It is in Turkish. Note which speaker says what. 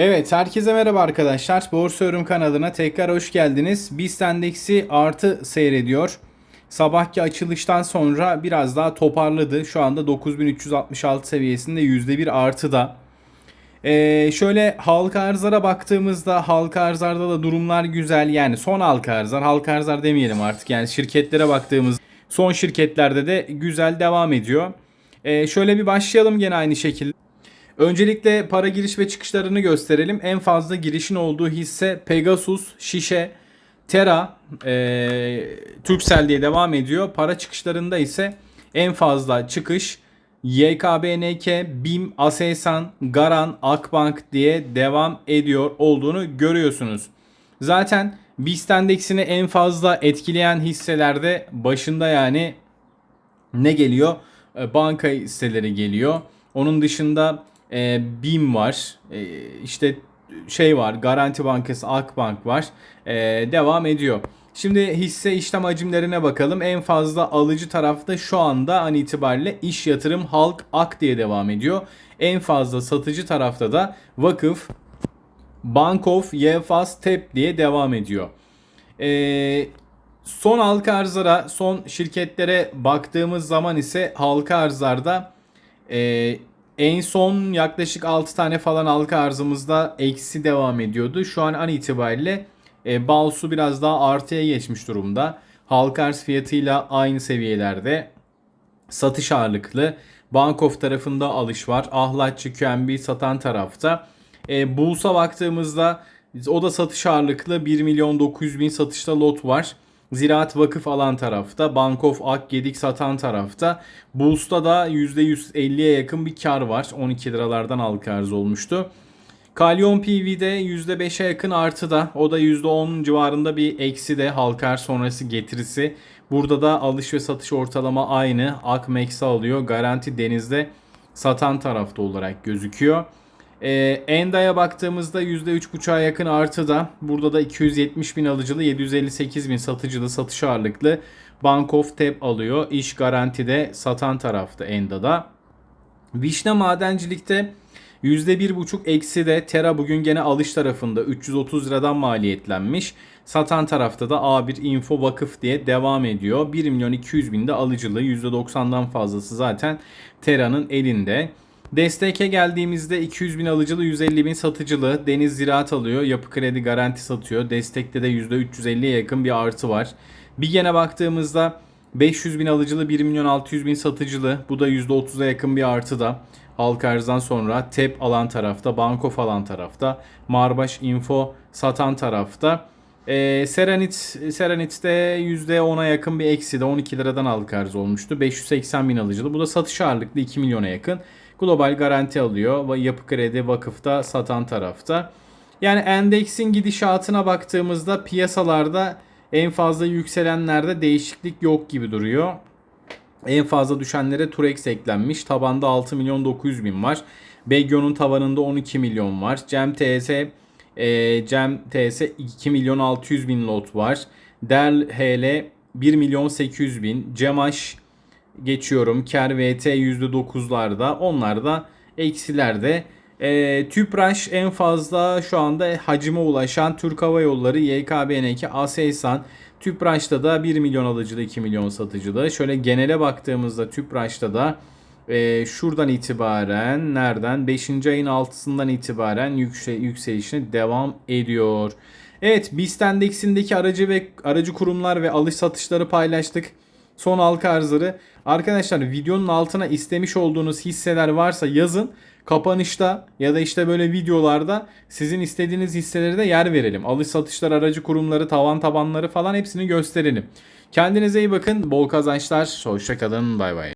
Speaker 1: Evet, herkese merhaba arkadaşlar. Borsa Yorum kanalına tekrar hoş geldiniz. BIST endeksi artı seyrediyor. Sabahki açılıştan sonra biraz daha toparladı. Şu anda 9366 seviyesinde %1 artı da. Ee, şöyle halka arzlara baktığımızda halka arzlarda da durumlar güzel. Yani son halka arzlar, halka arzlar demeyelim artık. Yani şirketlere baktığımız son şirketlerde de güzel devam ediyor. Ee, şöyle bir başlayalım gene aynı şekilde. Öncelikle para giriş ve çıkışlarını gösterelim. En fazla girişin olduğu hisse Pegasus, Şişe, Tera, e, Turkcell diye devam ediyor. Para çıkışlarında ise en fazla çıkış YKBNK, BİM, Aselsan, Garan, Akbank diye devam ediyor olduğunu görüyorsunuz. Zaten BIST endeksini en fazla etkileyen hisselerde başında yani ne geliyor? Banka hisseleri geliyor. Onun dışında e, BİM var. E, işte şey var. Garanti Bankası, Akbank var. E, devam ediyor. Şimdi hisse işlem hacimlerine bakalım. En fazla alıcı tarafta şu anda an itibariyle iş yatırım halk ak diye devam ediyor. En fazla satıcı tarafta da vakıf, Bankof, Yefas, TEP diye devam ediyor. Ee, son halka arzlara, son şirketlere baktığımız zaman ise halka arzlarda e, en son yaklaşık 6 tane falan halka arzımızda eksi devam ediyordu. Şu an an itibariyle e, Balsu biraz daha artıya geçmiş durumda. Halka arz fiyatıyla aynı seviyelerde. Satış ağırlıklı. Bankof tarafında alış var. Ahlatçı QNB satan tarafta. E, Bulsa baktığımızda o da satış ağırlıklı 1 milyon 900 bin satışta lot var. Ziraat Vakıf alan tarafta, Bankof Ak Gedik satan tarafta. Bulls'ta da %150'ye yakın bir kar var. 12 liralardan halka arz olmuştu. Kalyon PV'de %5'e yakın artı da o da %10 civarında bir eksi de halka arz sonrası getirisi. Burada da alış ve satış ortalama aynı. Akmex'i alıyor. Garanti Deniz'de satan tarafta olarak gözüküyor. E, Enda'ya baktığımızda %3.5'a yakın artı da burada da 270 bin alıcılı 758 bin satıcılı satış ağırlıklı Bank of Tep alıyor. İş garantide satan tarafta Enda'da. Vişne madencilikte %1.5 eksi de Tera bugün gene alış tarafında 330 liradan maliyetlenmiş. Satan tarafta da A1 Info Vakıf diye devam ediyor. 1 milyon 200 binde alıcılığı %90'dan fazlası zaten Tera'nın elinde. Desteke geldiğimizde 200 bin alıcılı 150 bin satıcılı Deniz Ziraat alıyor. Yapı Kredi garanti satıyor. Destekte de %350'ye yakın bir artı var. Bir gene baktığımızda 500 bin alıcılı 1 milyon 600 bin satıcılı. Bu da %30'a yakın bir artı da. Halka arzdan sonra TEP alan tarafta, Bankof alan tarafta, Marbaş Info satan tarafta. Ee, Seranit, Seranit'te %10'a yakın bir eksi de 12 liradan halka arz olmuştu. 580 bin alıcılı. Bu da satış ağırlıklı 2 milyona yakın. Global garanti alıyor. Yapı kredi vakıfta satan tarafta. Yani endeksin gidişatına baktığımızda piyasalarda en fazla yükselenlerde değişiklik yok gibi duruyor. En fazla düşenlere Turex eklenmiş. Tabanda 6 milyon 900 bin var. Begyo'nun tavanında 12 milyon var. Cem TS e, Cem TS 2 milyon 600 bin lot var. Del HL 1 milyon 800 bin. Cemaş geçiyorum. Kar VT %9'larda. Onlar da eksilerde. E, Tüpraş en fazla şu anda hacime ulaşan Türk Hava Yolları, YKBN2, Aselsan. Tüpraş'ta da 1 milyon alıcıda 2 milyon satıcıda. Şöyle genele baktığımızda Tüpraş'ta da e, şuradan itibaren nereden 5. ayın 6'sından itibaren yüksel, yükselişine devam ediyor. Evet BIST endeksindeki aracı ve aracı kurumlar ve alış satışları paylaştık. Son halka arzları. Arkadaşlar videonun altına istemiş olduğunuz hisseler varsa yazın. Kapanışta ya da işte böyle videolarda sizin istediğiniz hisseleri de yer verelim. Alış satışlar aracı kurumları, tavan tabanları falan hepsini gösterelim. Kendinize iyi bakın. Bol kazançlar. Hoşçakalın. Bay bay.